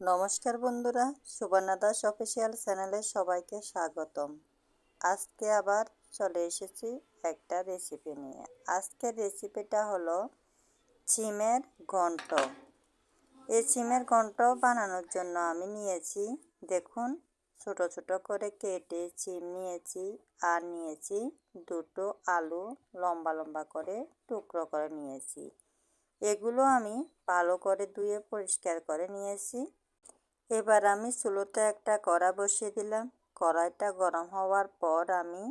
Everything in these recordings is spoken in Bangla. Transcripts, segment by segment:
নমস্কার বন্ধুরা, সুবর্ণা দাস অফিসিয়াল চ্যানেলে সবাইকে স্বাগতম। আজকে আবার চলে এসেছি একটা রেসিপি নিয়ে। আজকের রেসিপিটা হলো চিমের ঘন্ট। এই চিমের ঘন্ট বানানোর জন্য আমি নিয়েছি, দেখুন, ছোট ছোট করে কেটে চিম নিয়েছি আর নিয়েছি দুটো আলু লম্বা লম্বা করে টুকরো করে নিয়েছি। এগুলো আমি ভালো করে ধুয়ে পরিষ্কার করে নিয়েছি। এবার আমি চুলোতে একটা কড়া বসিয়ে দিলাম। কড়াইটা গরম হওয়ার পর আমি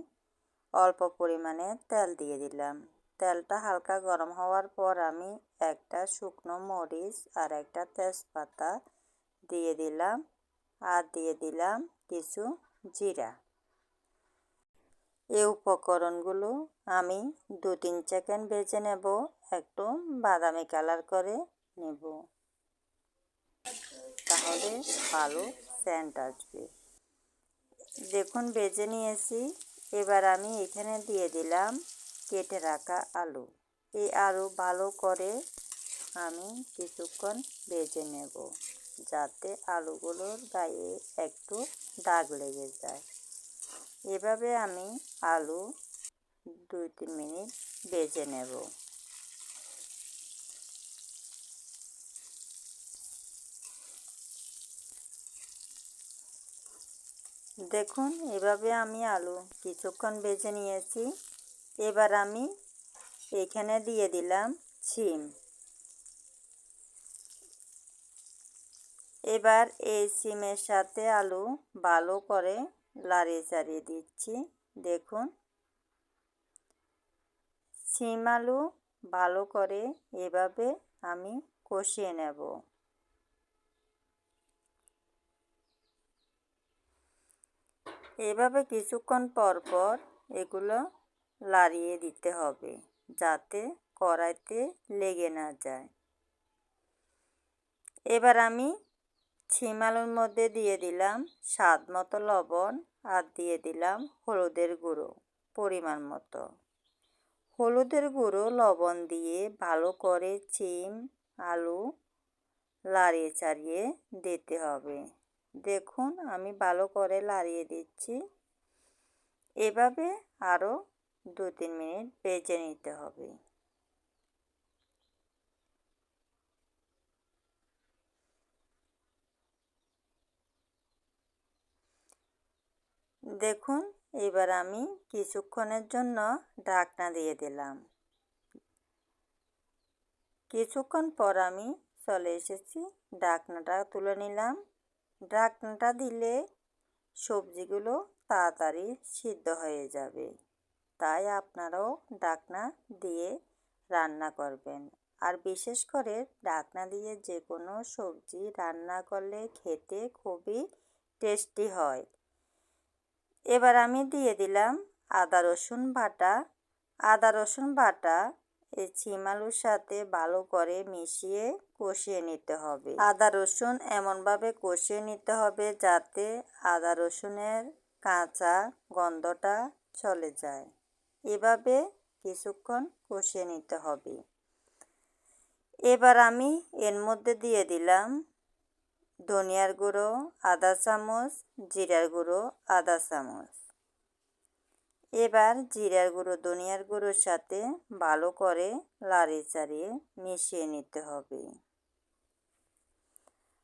অল্প পরিমাণে তেল দিয়ে দিলাম। তেলটা হালকা গরম হওয়ার পর আমি একটা শুকনো মরিচ আর একটা তেজপাতা দিয়ে দিলাম আর দিয়ে দিলাম কিছু জিরা। এই উপকরণগুলো আমি দু তিন সেকেন্ড বেজে নেব, একটু বাদামি কালার করে নেব। তাহলে ভালো স্যান্ট আসবে। দেখুন বেজে নিয়েছি। এবার আমি এখানে দিয়ে দিলাম কেটে রাখা আলু। এই আলু ভালো করে আমি কিছুক্ষণ বেজে নেব, যাতে আলুগুলোর গায়ে একটু দাগ লেগে যায়। এভাবে আমি আলু দুই তিন মিনিট বেজে নেব। দেখুন, এভাবে আমি আলু কিছুক্ষণ বেজে নিয়েছি। এবার আমি এখানে দিয়ে দিলাম সিম এবার এই সিমের সাথে আলু ভালো করে লাড়িয়ে চাড়িয়ে দিচ্ছি। দেখুন সিম আলু ভালো করে এভাবে আমি কষিয়ে নেব। এভাবে কিছুক্ষণ পর পর এগুলো লাড়িয়ে দিতে হবে যাতে কড়াইতে লেগে না যায়। এবার আমি ছিমালুর মধ্যে দিয়ে দিলাম স্বাদ মতো লবণ আর দিয়ে দিলাম হলুদের গুঁড়ো পরিমাণ মতো। হলুদের গুঁড়ো, লবণ দিয়ে ভালো করে চিম, আলু লাড়িয়ে চাড়িয়ে দিতে হবে। দেখুন, আমি ভালো করে লাড়িয়ে দিচ্ছি। এভাবে আরও দু তিন মিনিট বেজে নিতে হবে। দেখুন, এবার আমি কিছুক্ষণের জন্য ঢাকনা দিয়ে দিলাম। কিছুক্ষণ পর আমি চলে এসেছি, ঢাকনাটা তুলে নিলাম। ঢাকনাটা দিলে সবজিগুলো তাড়াতাড়ি সিদ্ধ হয়ে যাবে। তাই আপনারাও ঢাকনা দিয়ে রান্না করবেন। আর বিশেষ করে ঢাকনা দিয়ে যে কোনো সবজি রান্না করলে খেতে খুবই টেস্টি হয়। এবার আমি দিয়ে দিলাম আদা রসুন বাটা। আদা রসুন বাটা এই চিমালুর সাথে ভালো করে মিশিয়ে কষিয়ে নিতে হবে। আদা, রসুন এমনভাবে কষিয়ে নিতে হবে যাতে আদা, রসুনের কাঁচা গন্ধটা চলে যায়। এভাবে কিছুক্ষণ কষিয়ে নিতে হবে। এবার আমি এর মধ্যে দিয়ে দিলাম ধনিয়ার গুঁড়ো আধা চামচ, জিরার গুঁড়ো আধা চামচ। এবার জিরার গুঁড়ো, ধনিয়ার গুঁড়োর সাথে ভালো করে লাড়িয়ে চাড়িয়ে মিশিয়ে নিতে হবে।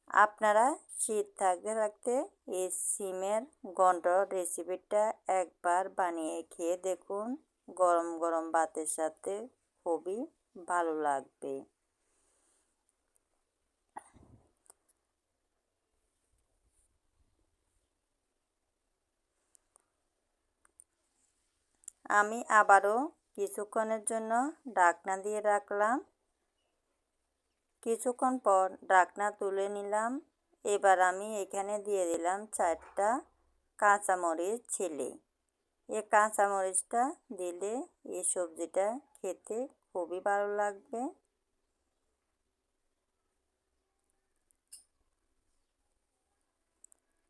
আপনারা শীত থাকতে থাকতে এই সিমের গন্ড রেসিপিটা একবার বানিয়ে খেয়ে দেখুন। গরম গরম ভাতের সাথে খুবই ভালো লাগবে। আমি আবারও কিছুক্ষণের জন্য ডাকনা দিয়ে রাখলাম। কিছুক্ষণ পর ডাকনা তুলে নিলাম। এবার আমি এখানে দিয়ে দিলাম চারটা কাঁচামরিচ ছিলে। এ কাঁচামরিচটা দিলে এই সবজিটা খেতে খুবই ভালো লাগবে।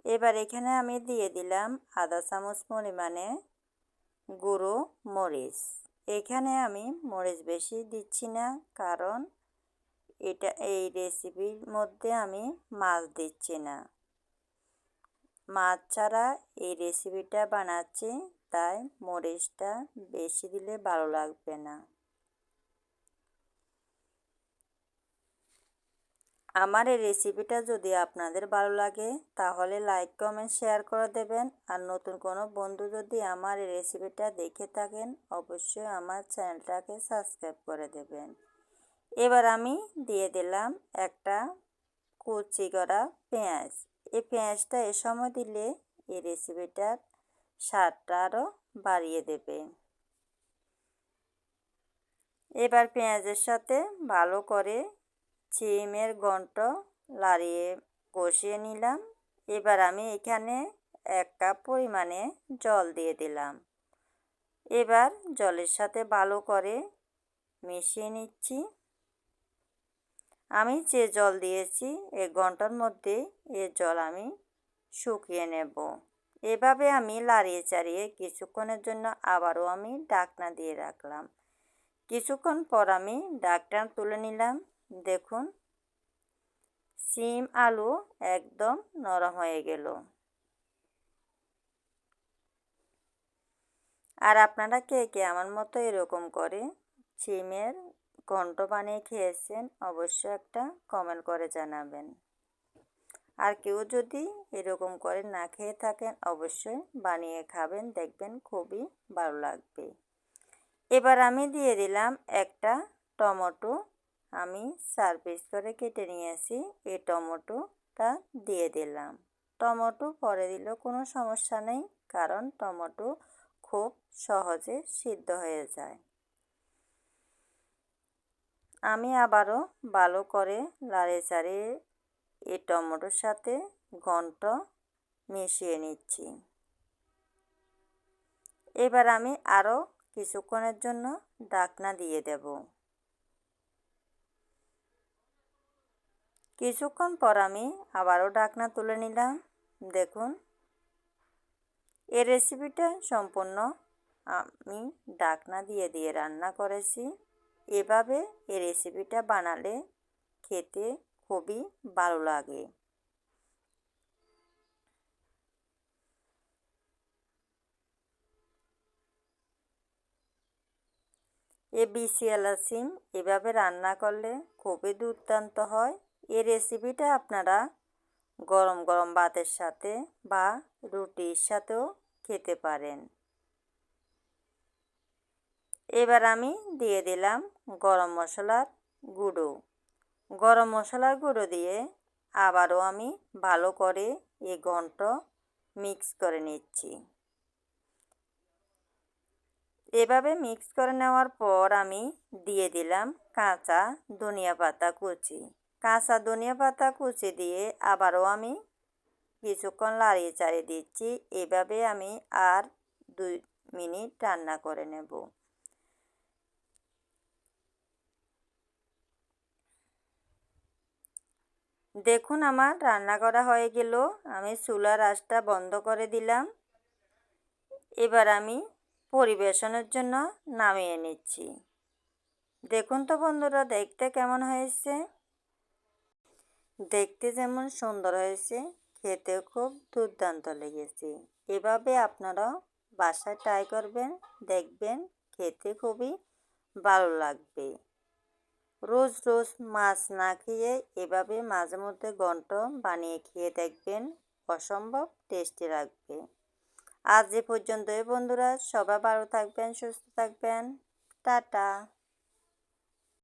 এবার এখানে আমি দিয়ে দিলাম আধা চামচ পরিমাণে গুঁড়ো মরিচ। এখানে আমি মরিচ বেশি দিচ্ছি না, কারণ এটা, এই রেসিপির মধ্যে আমি মাছ দিচ্ছি না। মাছ ছাড়া এই রেসিপিটা বানাচ্ছি, তাই মরিচটা বেশি দিলে ভালো লাগবে না। আমার এই রেসিপিটা যদি আপনাদের ভালো লাগে, তাহলে লাইক কমেন্ট শেয়ার করে দেবেন। আর নতুন কোনো বন্ধু যদি আমার এই রেসিপিটা দেখে থাকেন, অবশ্যই আমার চ্যানেলটাকে সাবস্ক্রাইব করে দেবেন। এবার আমি দিয়ে দিলাম একটা কুচি করা পেঁয়াজ। এই পেঁয়াজটা এ সময় দিলে এই রেসিপিটার স্বাদটা আরও বাড়িয়ে দেবে। এবার পেঁয়াজের সাথে ভালো করে চিমের গন্ট লাড়িয়ে কষিয়ে নিলাম। এবার আমি এখানে এক কাপ পরিমাণে জল দিয়ে দিলাম। এবার জলের সাথে ভালো করে মিশিয়ে নিচ্ছি। আমি যে জল দিয়েছি এক ঘণ্টার মধ্যে এ জল আমি শুকিয়ে নেব। এভাবে আমি লাড়িয়ে চাড়িয়ে কিছুক্ষণের জন্য আবারও আমি ডাকনা দিয়ে রাখলাম। কিছুক্ষণ পর আমি ডাকটা তুলে নিলাম। দেখুন, সিম আলু একদম নরম হয়ে গেল। আর আপনারা কে কে আমার মতো এরকম করে সিমের ঘন্ট বানিয়ে খেয়েছেন, অবশ্যই একটা কমেন্ট করে জানাবেন। আর কেউ যদি এরকম করে না খেয়ে থাকেন, অবশ্যই বানিয়ে খাবেন, দেখবেন খুবই ভালো লাগবে। এবার আমি দিয়ে দিলাম একটা টমেটো আমি চার পিস করে কেটে নিয়েছি, এই টমেটোটা দিয়ে দিলাম। টমেটো পরে দিলেও কোনো সমস্যা নেই, কারণ টমেটো খুব সহজে সিদ্ধ হয়ে যায়। আমি আবারও ভালো করে লাড়ে চাড়িয়ে এই টমেটোর সাথে ঘন্ট মিশিয়ে নিচ্ছি। এবার আমি আরও কিছুক্ষণের জন্য ডাকনা দিয়ে দেব। কিছুক্ষণ পর আমি আবারও ডাকনা তুলে নিলাম। দেখুন এই রেসিপিটা সম্পূর্ণ আমি ডাকনা দিয়ে দিয়ে রান্না করেছি। এভাবে এই রেসিপিটা বানালে খেতে খুবই ভালো লাগে। এ বিসিয়ালা সিম এভাবে রান্না করলে খুবই দুর্দান্ত হয়। এই রেসিপিটা আপনারা গরম গরম ভাতের সাথে বা রুটির সাথেও খেতে পারেন। এবার আমি দিয়ে দিলাম গরম মশলার গুঁড়ো। গরম মশলার গুঁড়ো দিয়ে আবারও আমি ভালো করে এই ঘন্ট মিক্স করে নিচ্ছি। এভাবে মিক্স করে নেওয়ার পর আমি দিয়ে দিলাম কাঁচা ধনিয়া পাতা কুচি। কাঁচা ধনিয়া পাতা কুচি দিয়ে আবারও আমি কিছুক্ষণ লাড়িয়ে চাড়িয়ে দিচ্ছি। এভাবে আমি আর দুই মিনিট রান্না করে নেব। দেখুন আমার রান্না করা হয়ে গেল। আমি চুলার আঁচটা বন্ধ করে দিলাম। এবার আমি পরিবেশনের জন্য নামিয়ে নিচ্ছি। দেখুন তো বন্ধুরা, দেখতে কেমন হয়েছে? দেখতে যেমন সুন্দর হয়েছে খেতে খুব দুর্দান্ত লেগেছে। এভাবে আপনারা বাসায় ট্রাই করবেন, দেখবেন খেতে খুবই ভালো লাগবে। রোজ রোজ মাছ না খেয়ে এভাবে মাঝে মধ্যে গন্ট বানিয়ে খেয়ে দেখবেন অসম্ভব টেস্টি লাগবে। আজ এ পর্যন্তই বন্ধুরা, সবাই ভালো থাকবেন, সুস্থ থাকবেন। টাটা।